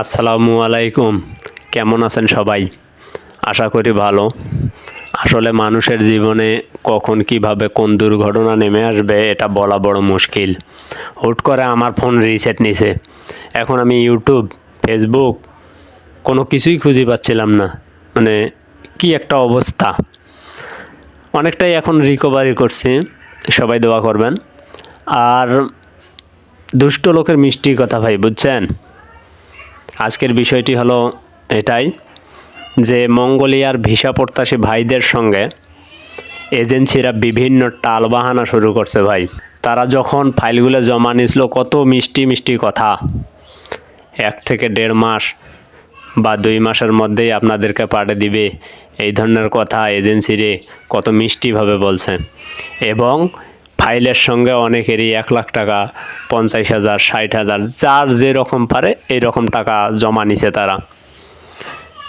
আসসালামু আলাইকুম। কেমন আছেন সবাই? আশা করি ভালো। আসলে মানুষের জীবনে কখন কীভাবে কোন দুর্ঘটনা নেমে আসবে, এটা বলা বড় মুশকিল। হুট করে আমার ফোন রিসেট নিছে। এখন আমি ইউটিউব, ফেসবুক, কোনো কিছুই খুঁজে পাচ্ছিলাম না। মানে কি একটা অবস্থা। অনেকটাই এখন রিকভারি করছি। সবাই দোয়া করবেন। আর দুষ্ট লোকের মিষ্টি কথা ভাই, বুঝছেন? আজকের বিষয়টি হলো এটাই যে মঙ্গোলিয়ার ভিসা প্রত্যাশী ভাইদের সঙ্গে এজেন্সিরা বিভিন্ন টালবাহানা শুরু করছে ভাই। তারা যখন ফাইলগুলো জমা নিয়েছিল, কত মিষ্টি মিষ্টি কথা। এক থেকে দেড় মাস বা দুই মাসের মধ্যেই আপনাদেরকে পাঠিয়ে দিবে এই ধরনের কথা এজেন্সিরে কত মিষ্টিভাবে বলছে। এবং ফাইলের সঙ্গে অনেকেরই এক লাখ টাকা, পঞ্চাশ হাজার, ষাট হাজার, যার যেরকম পারে এই রকম টাকা জমা নিছে তারা।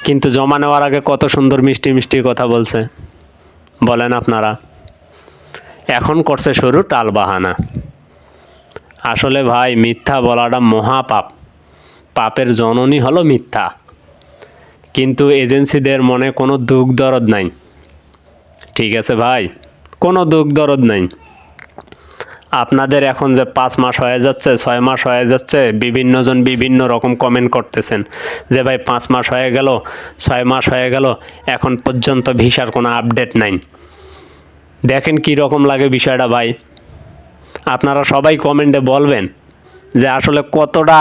কিন্তু জমা নেওয়ার আগে কত সুন্দর মিষ্টি মিষ্টি কথা বলছে। বলেন আপনারা। এখন করছে শুরু টালবাহানা আসলে ভাই, মিথ্যা বলাটা মহাপাপ পাপের জননী হলো মিথ্যা। কিন্তু এজেন্সিদের মনে কোনো দুঃখ দরদ নাই। ঠিক আছে ভাই, কোনো দুঃখ দরদ নাই। আপনাদের এখন যে পাঁচ মাস হয়ে যাচ্ছে, ছয় মাস হয়ে যাচ্ছে, বিভিন্নজন বিভিন্ন রকম কমেন্ট করতেছেন যে, ভাই, পাঁচ মাস হয়ে গেল, ছয় মাস হয়ে গেল, এখন পর্যন্ত ভিসার কোনো আপডেট নাই। দেখেন কি রকম লাগে বিষয়টা, ভাই। আপনারা সবাই কমেন্টে বলবেন যে, আসলে কতটা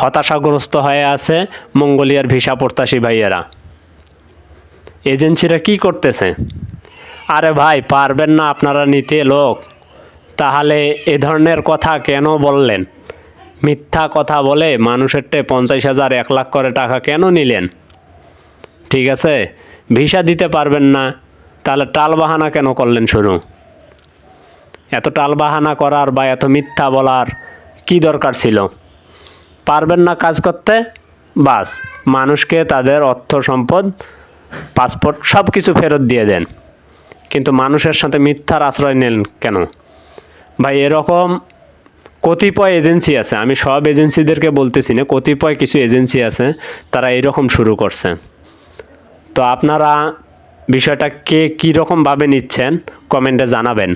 হতাশাগ্রস্ত হয়ে আছে মঙ্গোলিয়ার ভিসা প্রত্যাশী ভাইয়েরা? এজেন্সিরা কি করতেছে? আরে ভাই, পারবেন না আপনারা নিতে, লোক। তাহলে এ ধরনের কথা কেন বললেন? মিথ্যা কথা বলে মানুষের টে পঞ্চাশ হাজার এক লাখ করে টাকা কেন নিলেন? ঠিক আছে? ভিসা দিতে পারবেন না। তাহলে টালবাহানা কেন করলেন শুরু এত টালবাহানা করার বা এত মিথ্যা বলার কি দরকার ছিল? পারবেন না কাজ করতে? বাস, মানুষকে তাদের অর্থ, সম্পদ, পাসপোর্ট সব কিছু ফেরত দিয়ে দেন। কিন্তু মানুষের সাথে মিথ্যার আশ্রয় নেন কেন? ভাই, এরকম কতিপয় এজেন্সি আছে, আমি সব এজেন্সিদেরকে বলতেছি না, কতিপয় কিছু এজেন্সি আছে, তারা এরকম শুরু করছে। তো আপনারা বিষয়টা কে কীরকমভাবে নিচ্ছেন, কমেন্টে জানাবেন।